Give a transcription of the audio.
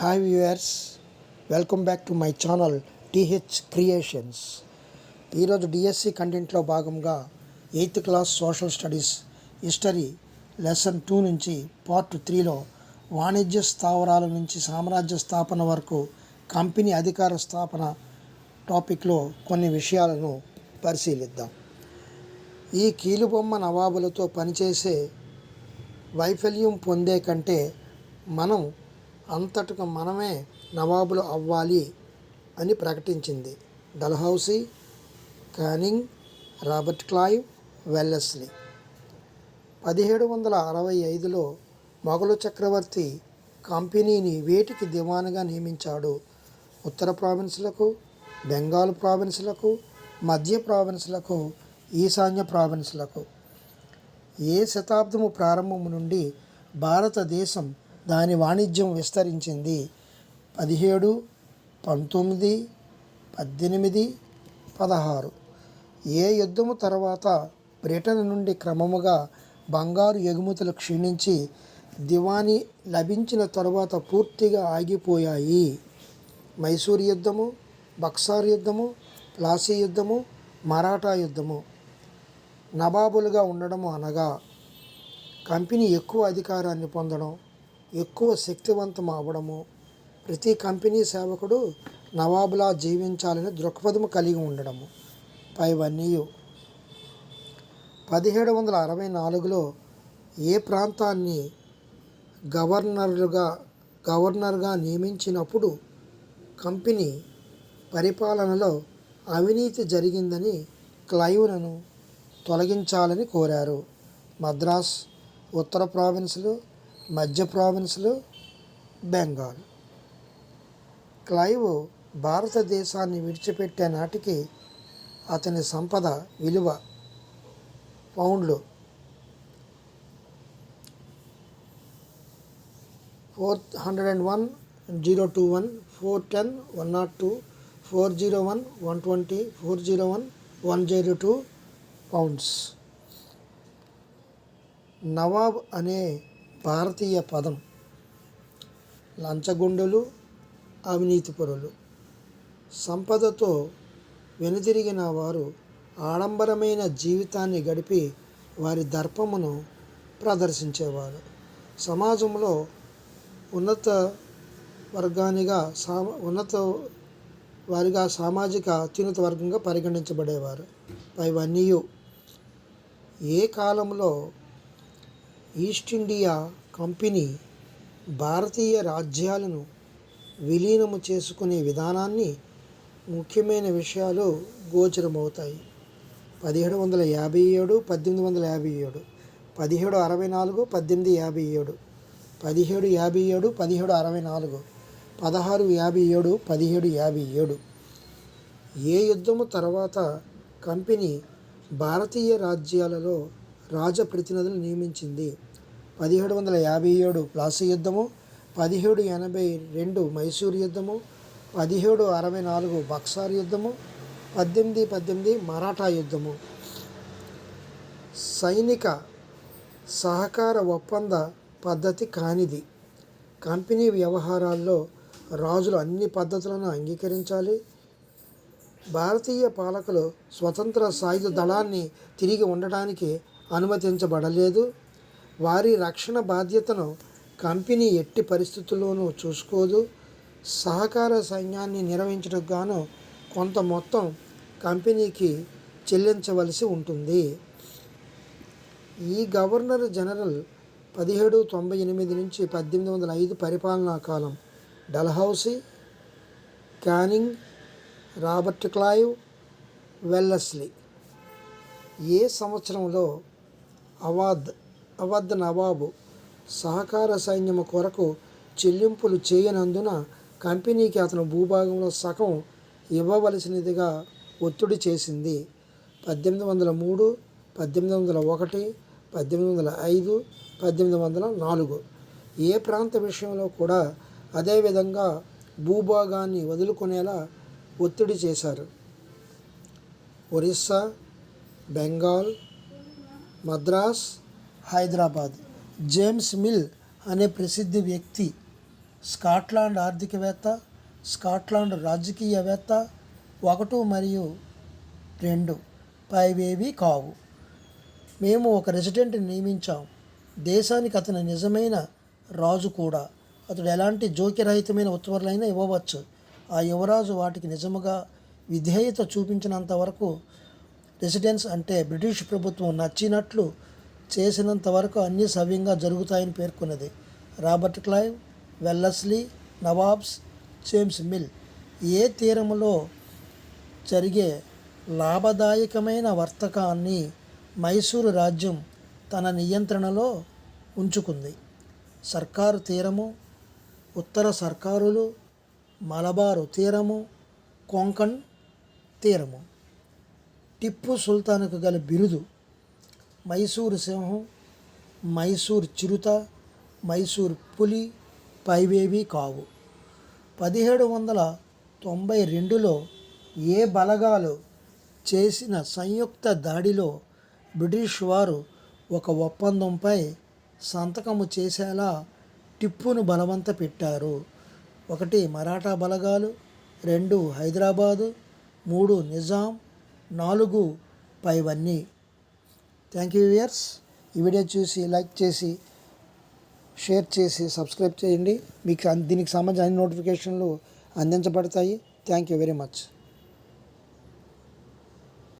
Hi viewers welcome back to my channel T H creations ఈరోజు DSC కంటెంట్లో భాగంగా eighth class social studies history lesson two నుంచి part త్రీలో వాణిజ్య స్థావరాల నుంచి సామ్రాజ్య స్థాపన వరకు కంపెనీ అధికార స్థాపన టాపిక్లో కొన్ని విషయాలను పరిశీలిద్దాం. ఈ కీలుబొమ్మ నవాబులతో పనిచేసే వైఫల్యం పొందే కంటే మనం అంతటకు మనమే నవాబులు అవ్వాలి అని ప్రకటించింది. Dalhousie Canning Robert Clive Wellesley. పదిహేడు వందల అరవై ఐదులో మొఘలు చక్రవర్తి కంపెనీని వేటికి దివానుగా నియమించాడు? ఉత్తర ప్రావిన్స్లకు బెంగాల్ ప్రావిన్స్లకు మధ్య ప్రావిన్స్లకు ఈశాన్య ప్రావిన్స్లకు. ఏ శతాబ్దము ప్రారంభం నుండి భారతదేశం దాని వాణిజ్యం విస్తరించింది. పదిహేడు పంతొమ్మిది పద్దెనిమిది పదహారు. ఏ యుద్ధము తర్వాత బ్రిటన్ నుండి క్రమముగా బంగారు ఎగుమతులు క్షీణించి దివానీ లభించిన తరువాత పూర్తిగా ఆగిపోయాయి. మైసూర్ యుద్ధము బక్సార్ యుద్ధము ప్లాసీ యుద్ధము మరాఠా యుద్ధము నవాబులుగా ఉండడము అనగా కంపెనీ ఎక్కువ అధికారాన్ని పొందడం ఎక్కువ శక్తివంతం అవ్వడము ప్రతి కంపెనీ సేవకుడు నవాబులా జీవించాలని దృక్పథము కలిగి ఉండడము. పైవన్నీ పదిహేడు వందల అరవై నాలుగులో ఏ ప్రాంతాన్ని గవర్నర్లుగా గవర్నర్గా నియమించినప్పుడు కంపెనీ పరిపాలనలో అవినీతి జరిగిందని క్లైవ్లను తొలగించాలని కోరారు. మద్రాస్ ఉత్తర ప్రావిన్స్లు మధ్య ప్రావిన్స్లు బెంగాల్. క్లైవ్ భారతదేశాన్ని విడిచిపెట్టే నాటికి అతని సంపద విలువ పౌండ్లు. Four hundred and one zero two one four ten one nought two four zero one one twenty four zero one one zero two pounds. Nawab అనే భారతీయ పదం. లంచగొండులు అవినీతిపరులు సంపదతో వెనుదిరిగిన వారు ఆడంబరమైన జీవితాన్ని గడిపి వారి దర్పమును ప్రదర్శించేవారు. సమాజంలో ఉన్నత వర్గానిగా సా ఉన్నత వారిగా సామాజిక అత్యున్నత వర్గంగా పరిగణించబడేవారు. ఇవన్నీ ఏ కాలంలో ఈస్ట్ ఇండియా కంపెనీ భారతీయ రాజ్యాలను విలీనము చేసుకునే విధానాన్ని ముఖ్యమైన విషయాలు గోచరమవుతాయి. పదిహేడు వందల యాభై ఏడు పద్దెనిమిది వందల యాభై ఏడు పదిహేడు అరవై నాలుగు పద్దెనిమిది యాభై ఏడు పదిహేడు యాభై ఏడు పదిహేడు అరవై నాలుగు పదహారు యాభై ఏడు పదిహేడు యాభై ఏడు. ఏ యుద్ధము తర్వాత కంపెనీ భారతీయ రాజ్యాలలో రాజప్రతినిధులు నియమించింది. పదిహేడు వందల యాభై ఏడు ప్లాసీ యుద్ధము పదిహేడు ఎనభై రెండు మైసూర్ యుద్ధము పదిహేడు అరవై నాలుగు బక్సార్ యుద్ధము పద్దెనిమిది పద్దెనిమిది మరాఠా యుద్ధము. సైనిక సహకార ఒప్పంద పద్ధతి కానిది. కంపెనీ వ్యవహారాల్లో రాజులు అన్ని పద్ధతులను అంగీకరించాలి. భారతీయ పాలకులు స్వతంత్ర సాయుధ దళాన్ని తిరిగి ఉండడానికి అనుమతించబడలేదు. వారి రక్షణ బాధ్యతను కంపెనీ ఎట్టి పరిస్థితుల్లోనూ చూసుకోదు. సహకార సైన్యాన్ని నిర్వహించడం గాను కొంత మొత్తం కంపెనీకి చెల్లించవలసి ఉంటుంది. ఈ గవర్నర్ జనరల్ పదిహేడు తొంభై ఎనిమిది నుంచి పద్దెనిమిది వందల ఐదు పరిపాలనా కాలం Dalhousie Canning Robert Clive Wellesley. ఏ సంవత్సరంలో అవాద్ అవధ్ నవాబు సహకార సైన్యము కొరకు చెల్లింపులు చేయనందున కంపెనీకి అతను భూభాగంలో సగం ఇవ్వవలసినదిగా ఒత్తిడి చేసింది. పద్దెనిమిది వందల మూడు పద్దెనిమిది వందల ఒకటి పద్దెనిమిది వందల ఐదు పద్దెనిమిది వందల నాలుగు. ఏ ప్రాంత విషయంలో కూడా అదేవిధంగా భూభాగాన్ని వదులుకునేలా ఒత్తిడి చేశారు. ఒరిస్సా బెంగాల్ మద్రాస్ హైదరాబాద్. జేమ్స్ మిల్ అనే ప్రసిద్ధ వ్యక్తి స్కాట్లాండ్ ఆర్థికవేత్త స్కాట్లాండ్ రాజకీయవేత్త ఒకటి మరియు రెండు పైవేవి కావు. మేము ఒక రెసిడెంట్ని నియమించాం. దేశానికి అతని నిజమైన రాజు కూడా. అతడు ఎలాంటి జోక్యరహితమైన ఉత్తర్వులైనా ఇవ్వవచ్చు. ఆ యువరాజు వాటికి నిజముగా విధేయత చూపించినంత వరకు రెసిడెన్స్ అంటే బ్రిటిష్ ప్రభుత్వం నచ్చినట్లు చేసినంత వరకు అన్నీ సవ్యంగా జరుగుతాయని పేర్కొన్నది. Robert Clive Wellesley nawabs James Mill. ఏ తీరములో జరిగే లాభదాయకమైన వర్తకాన్ని మైసూరు రాజ్యం తన నియంత్రణలో ఉంచుకుంది. సర్కారు తీరము ఉత్తర సర్కారులు మలబారు తీరము కొంకణ్ తీరము. టిప్పు సుల్తాన్కు గల బిరుదు మైసూరు సింహం మైసూర్ చిరుత మైసూర్ పులి పైవేవి కావు. పదిహేడు వందల తొంభై రెండులో ఏ బలగాలు చేసిన సంయుక్త దాడిలో బ్రిటిష్ వారు ఒక ఒప్పందంపై సంతకము చేసేలా టిప్పును బలవంత పెట్టారు. ఒకటి మరాఠా బలగాలు రెండు హైదరాబాదు మూడు నిజాం నాలుగు పైవన్నీ థ్యాంక్ యూ వ్యూయర్స్ ఈ వీడియో చూసి లైక్ చేసి షేర్ చేసి సబ్స్క్రైబ్ చేయండి. మీకు దీనికి సంబంధించిన అన్ని నోటిఫికేషన్లు అందించబడతాయి. Thank you very much